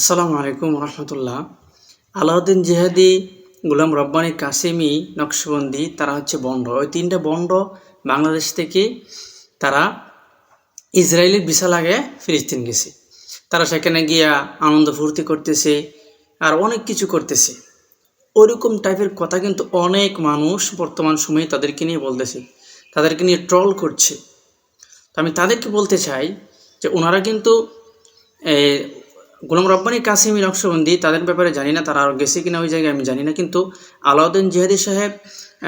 আসসালামু আলাইকুম রহমতুল্লাহ। আলাউদ্দিন জিহাদি, গুলাম রব্বানী কাসেমি, নকশবন্দি, তারা হচ্ছে বন্ড। ওই তিনটা বন্ড বাংলাদেশ থেকে তারা ইসরায়েলের ভিসা লাগে ফিলিস্তিন গেছে। তারা সেখানে গিয়া আনন্দ ফুর্তি করতেছে আর অনেক কিছু করতেছে। ওরকম টাইপের কথা কিন্তু অনেক মানুষ বর্তমান সময়ে তাদেরকে নিয়ে বলতেছে, তাদেরকে নিয়ে ট্রল করছে। তো আমি তাদেরকে বলতে চাই যে ওনারা কিন্তু গোলাম রব্বানী, কাসিমি, নকশবন্দি, তাদের ব্যাপারে জানি না, তারা আরও গেছে কিনা ওই জায়গায় আমি জানি না, কিন্তু আলাউদ্দিন জিহাদি সাহেব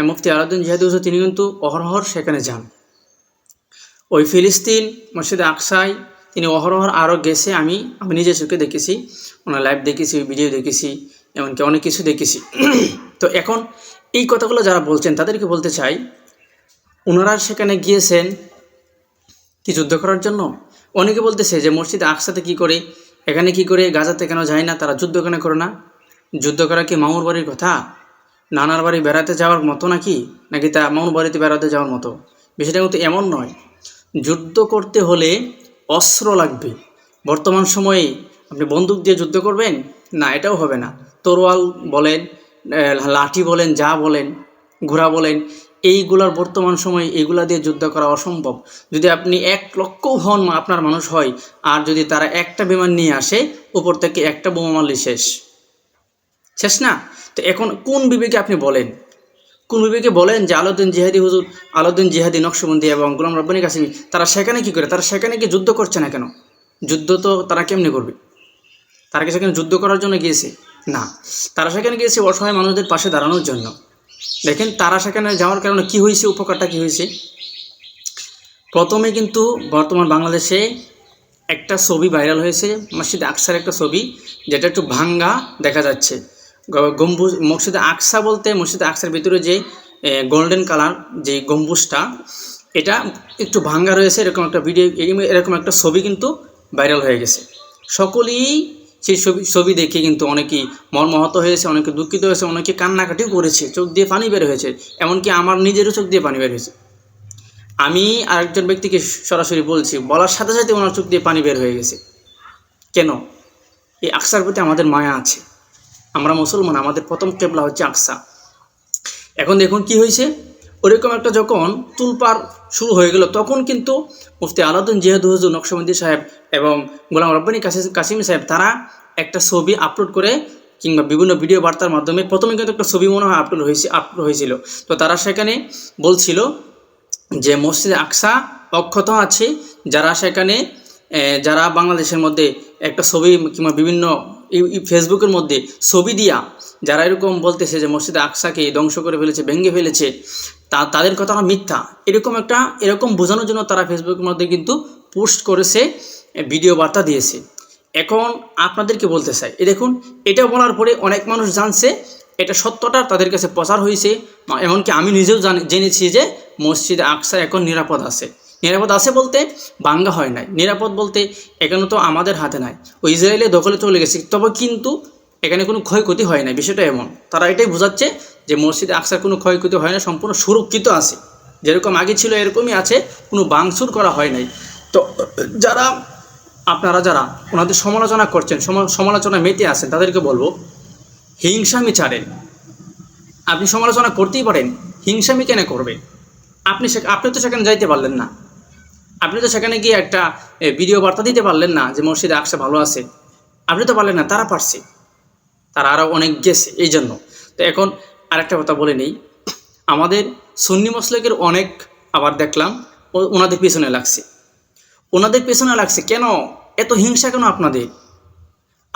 মুফতি আলাউদ্দিন জিহাদি হুজুর, তিনি কিন্তু অহরহর সেখানে যান। ওই ফিলিস্তিন মসজিদে আকসায় তিনি অহরহর আরও গেছে, আমি আমি নিজে চোখে দেখেছি, ওনার লাইভ দেখেছি ভিডিও দেখেছি, এমনকি অনেক কিছু দেখেছি। তো এখন এই কথাগুলো যারা বলছেন, তাদেরকে বলতে চাই ওনারা সেখানে গিয়েছেন, কি যুদ্ধ করার জন্য? অনেকে বলতেছে যে মসজিদ আকসাতে কি করে এখানে কি করে গাজাতে কেন যায় না, তারা যুদ্ধ কেন করে না? যুদ্ধ করা কি মামুর বাড়ির কথা? নানার বাড়ি বেড়াতে যাওয়ার মতো নাকি? নাকি তা মামুর বাড়িতে বেড়াতে যাওয়ার মতো? বিষয়টা কিন্তু এমন নয়। যুদ্ধ করতে হলে অস্ত্র লাগবে। বর্তমান সময়ে আপনি বন্দুক দিয়ে যুদ্ধ করবেন? না, এটাও হবে না। তরোয়াল বলেন লাঠি বলেন, যা বলেন, ঘোড়া বলেন এইগুলার বর্তমান সময়ে এইগুলা দিয়ে যুদ্ধ করা অসম্ভব। যদি আপনি এক লক্ষ হন আপনার মানুষ হয়, আর যদি তারা একটা বিমান নিয়ে আসে, উপর থেকে একটা বোমা মারলে শেষ। শেষ না? তো এখন কোন বিবেকে আপনি বলেন? কোন বিবেকে বলেন যে আলাউদ্দিন জিহাদি হুজুর, আলাউদ্দিন জিহাদি নকশবন্দি এবং গোলাম রব্বানী কাসিমি, তারা সেখানে কি করে? তারা সেখানে কি যুদ্ধ করছে না কেন? যুদ্ধ তো তারা কেমনে করবে? তারা কি সেখানে যুদ্ধ করার জন্য গিয়েছে? না। তারা সেখানে গিয়েছে অসহায় মানুষদের পাশে দাঁড়ানোর জন্য। দেখেন তারা সেখানে যাওয়ার কারণে কি হয়েছে, উপকারটা কি হয়েছে? প্রথমে কিন্তু বর্তমান বাংলাদেশে একটা ছবি ভাইরাল হয়েছে, মসজিদে আকসার একটা ছবি, যেটা একটু ভাঙ্গা দেখা যাচ্ছে। গম্বুজ, মসজিদে আকসা বলতে মসজিদে আকসার ভিতরে যে গোল্ডেন কালার যে গম্বুজটা, এটা একটু ভাঙ্গা রয়েছে, এরকম একটা ভিডিও এরকম একটা ছবি কিন্তু ভাইরাল হয়ে গেছে। সকলেই সেই ছবি ছবি দেখে কিন্তু অনেকেই মর্মাহত হয়েছে, অনেকে দুঃখিত হয়েছে, অনেকে কান্নাকাটিও করেছে, চোখ দিয়ে পানি বের হয়েছে, এমনকি আমার নিজেরও চোখ দিয়ে পানি বের হয়েছে। আমি আরেকজন ব্যক্তিকে সরাসরি বলছি, বলার সাথে সাথে ওনার চোখ দিয়ে পানি বের হয়ে গেছে। কেন? এই আকসার প্রতি আমাদের মায়া আছে। আমরা মুসলমান, আমাদের প্রথম কেবলা হচ্ছে আকসা। এখন দেখুন কি হয়েছে? ওরকম একটা যখন তুলপার শুরু হয়ে গেল, তখন কিন্তু মুফতি আলাউদ্দিন জিহাদ হুজুর নকশবন্দি সাহেব এবং গোলাম রব্বানী কাসি- কাসিমি সাহেব, তারা একটা ছবি আপলোড করে কিংবা বিভিন্ন ভিডিও বার্তার মাধ্যমে প্রথমে কিন্তু একটা ছবি মনে হয় আপলোড হয়েছে আপলোড হয়েছিল। তো তারা সেখানে বলছিল যে মসজিদে আকসা অক্ষত আছে, যারা সেখানে যারা বাংলাদেশের মধ্যে একটা ছবি কিংবা বিভিন্ন ফেসবুকের মধ্যে ছবি দিয়া, যারা এরকম বলতেছে যে মসজিদে আকসাকে ধ্বংস করে ফেলেছে, ভেঙে ফেলেছে তা, তাদের কথাটা মিথ্যা। এরকম একটা, এরকম বোঝানোর জন্য তারা ফেসবুকের মধ্যে কিন্তু পোস্ট করেছে ভিডিও বার্তা দিয়েছে। এখন আপনাদেরকে বলতে চাই, এ দেখুন, এটা বলার পরে অনেক মানুষ জানছে, এটা সত্যটা তাদের কাছে প্রচার হয়েছে এমনকি আমি নিজেও জানি, জেনেছি যে মসজিদ আকসা এখন নিরাপদ আছে। নিরাপদ আছে বলতে বাঙ্গা হয় নাই। নিরাপদ বলতে এখানে তো আমাদের হাতে নাই। ওই ইসরায়েলে দখলে চলে গেছে, তবে কিন্তু এখানে কোনো ক্ষয়ক্ষতি হয় না বিষয়টা এমন। তারা এটাই বোঝাচ্ছে যে মসজিদ আকসার কোনো ক্ষয়ক্ষতি হয় না, সম্পূর্ণ সুরক্ষিত আছে। যেরকম আগে ছিল, এরকমই আছে, কোনো বাংসুর করা হয় নাই। তো, যারা, আপনারা যারা, ওনাদের সমালোচনা করছেন, সমা- সমালোচনা মেতে আছেন, তাদেরকে বলব হিংসামি ছাড়েন আপনি সমালোচনা করতেই পারেন, হিংসামি কেন করবে? আপনি আপনি তো সেখানে যাইতে পারলেন না। আপনি তো সেখানে গিয়ে একটা ভিডিও বার্তা দিতে পারলেন না, যে মসজিদে আকসা ভালো আছে। আপনি তো পারলেন না, তারা পারছে। তারা আরও অনেক গেছে এই জন্য তো এখন আরেকটা কথা বলে নেই। আমাদের সুন্নি মসলেকের অনেক আবার দেখলাম ওনাদের পেছনে লাগছে। ওনাদের পেছনে লাগছে কেন? এত হিংসা কেন আপনাদের?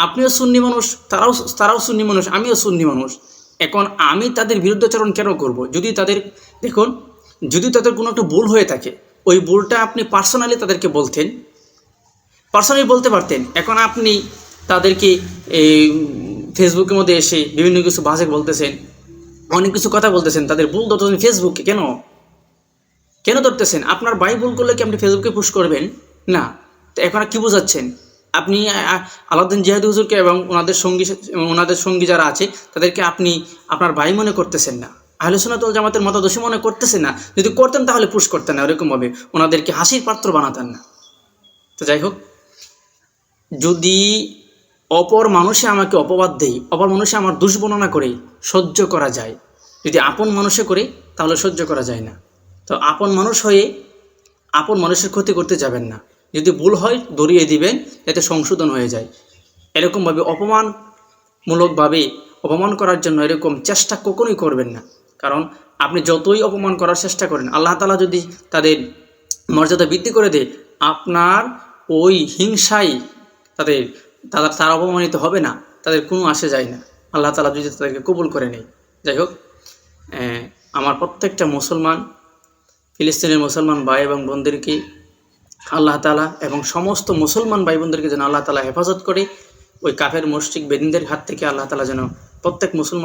আপনিও সুন্নি মানুষ, তারাও তারাও সুন্নি মানুষ, আমিও সুন্নি মানুষ। এখন আমি তাদের বিরুদ্ধাচরণ কেন করব? যদি তাদের, দেখুন, যদি তাদের কোনো একটা ভুল হয়ে থাকে, ওই ভুলটা আপনি পার্সোনালি তাদেরকে বলতেন। পার্সোনালি বলতে পারতেন। এখন আপনি তাদেরকে ফেসবুকের মধ্যে এসে বিভিন্ন কিছু বাজে বলতেছেন। অনেক কিছু কথা বলতেছেন, তাদের ভুল ধরতেছেন ফেসবুকে কেন? কেন ধরতেছেন? আপনার ভাই ভুল করলে কি আপনি ফেসবুকে পুশ করবেন? না। তো এখন কি বোঝাচ্ছেন? আপনি আলাউদ্দিন জিহাদ হুজুরকে এবং ওনাদের সঙ্গী ওনাদের সঙ্গী যারা আছে, তাদেরকে আপনি, আপনার ভাই মনে করতেছেন না। আহলে সুন্নাতুল জামাতের মতাদর্শী মনে করতেছেন না। যদি করতেন তাহলে পুশ করতেন না ওরকমভাবে ওনাদেরকে হাসির পাত্র বানাতেন না। তো যাই হোক, যদি অপর মানুষে আমাকে অপবাদ দেয় অপর মানুষে আমার দুষ্বর্ণনা করে সহ্য করা যায়। যদি আপন মানুষে করে, তাহলে সহ্য করা যায় না। তো আপন মানুষ হয়ে আপন মানুষের ক্ষতি করতে যাবেন না। যদি ভুল হয় দড়িয়ে দিবেন যাতে সংশোধন হয়ে যায়। এরকমভাবে অপমানমূলকভাবে অপমান করার জন্য এরকম চেষ্টা কখনোই করবেন না। কারণ আপনি যতই অপমান করার চেষ্টা করেন, আল্লাহ তালা যদি তাদের মর্যাদা বৃদ্ধি করে দেয়, আপনার ওই হিংসাই তাদের তারা তারা অপমানিত হবে না, তাদের কোনো আসে যায় না। আল্লাহ তালা যদি তাদেরকে কবুল করে নেই যাই হোক আমার প্রত্যেকটা মুসলমান, ফিলিস্তিনের মুসলমান ভাই এবং বোনদেরকে আল্লাহ তালা এবং সমস্ত মুসলমান ভাই বোনদেরকে যেন আল্লাহ তালা হেফাজত করে, ওই কাফের মসজিদ বেদিনদের হাত থেকে আল্লাহ তালা যেন প্রত্যেক মুসলমান